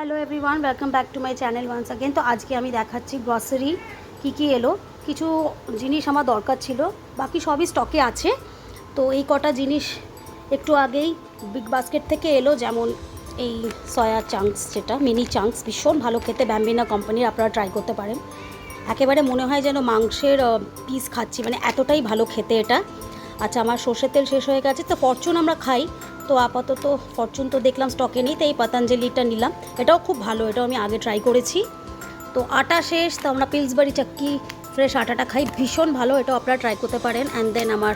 Hello everyone welcome back to my channel once again তো আজকে আমি দেখাচ্ছি গ্রসারি কী কী এলো। কিছু জিনিস আমার দরকার ছিল, বাকি সবই স্টকে আছে। তো এই কটা জিনিস একটু আগেই বিগ বাস্কেট থেকে এলো, যেমন এই সয়া চাংস যেটা মিনি চাংস ভীষণ ভালো খেতে ব্যাম্বিনা কোম্পানির আপনারা ট্রাই করতে পারেন। একেবারে মনে হয় যেন মাংসের পিস খাচ্ছি মানে এতটাই ভালো খেতে এটা। আচ্ছা আমার সর্ষের তেল শেষ হয়ে গেছে, তো ফরচুন আমরা খাই। তো আপাতত ফরচুন তো দেখলাম স্টকে নেই, তাই পতঞ্জলিটা নিলাম। এটাও খুব ভালো, এটাও আমি আগে ট্রাই করেছি। তো আটা শেষ, তো আমরা পিলসবাড়ি চাক্কি ফ্রেশ আটাটা খাই, ভীষণ ভালো, এটাও আপনারা ট্রাই করতে পারেন। অ্যান্ড দেন আমার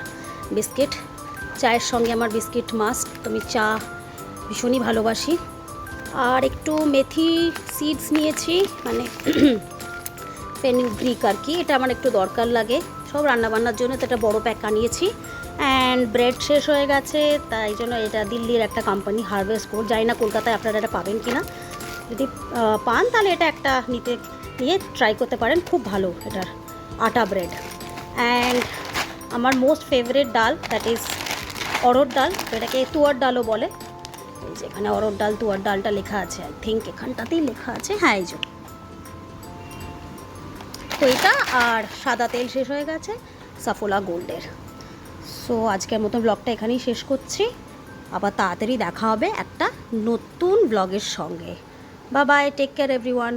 বিস্কিট চায়ের সঙ্গে আমার বিস্কিট মাস্ট তো আমি চা ভীষণই ভালোবাসি। আর একটু মেথি সিডস নিয়েছি মানে ফেনিগ্রিক আর কি, এটা আমার একটু দরকার লাগে। সব রান্নাবান্নার জন্য তো একটা বড়ো প্যাক আনিয়েছি অ্যান্ড ব্রেড শেষ হয়ে গেছে, তাই জন্য এটা দিল্লির একটা কোম্পানি হারভেস্ট কোড জানি না কলকাতায় আপনারা এটা পাবেন কি না যদি পান তাহলে এটা একটা নিতে, নিয়ে ট্রাই করতে পারেন, খুব ভালো এটার আটা ব্রেড অ্যান্ড আমার most favourite dal that is arhar dal, এটাকে তুয়ার ডালও বলে। এই যে এখানে অরড় ডাল, তুয়ার ডালটা লেখা আছে আই থিঙ্ক এখানটাতেই লেখা আছে। হ্যাঁ এই যে। তো এটা আর সাদা তেল শেষ হয়ে গেছে সাফোলা গোল্ডের সো আজকের মতো ব্লগটা এখানেই শেষ করছি। আবার তাড়াতাড়ি দেখা হবে একটা নতুন ব্লগের সঙ্গে। বা বাই টেক কেয়ার এভরিওয়ান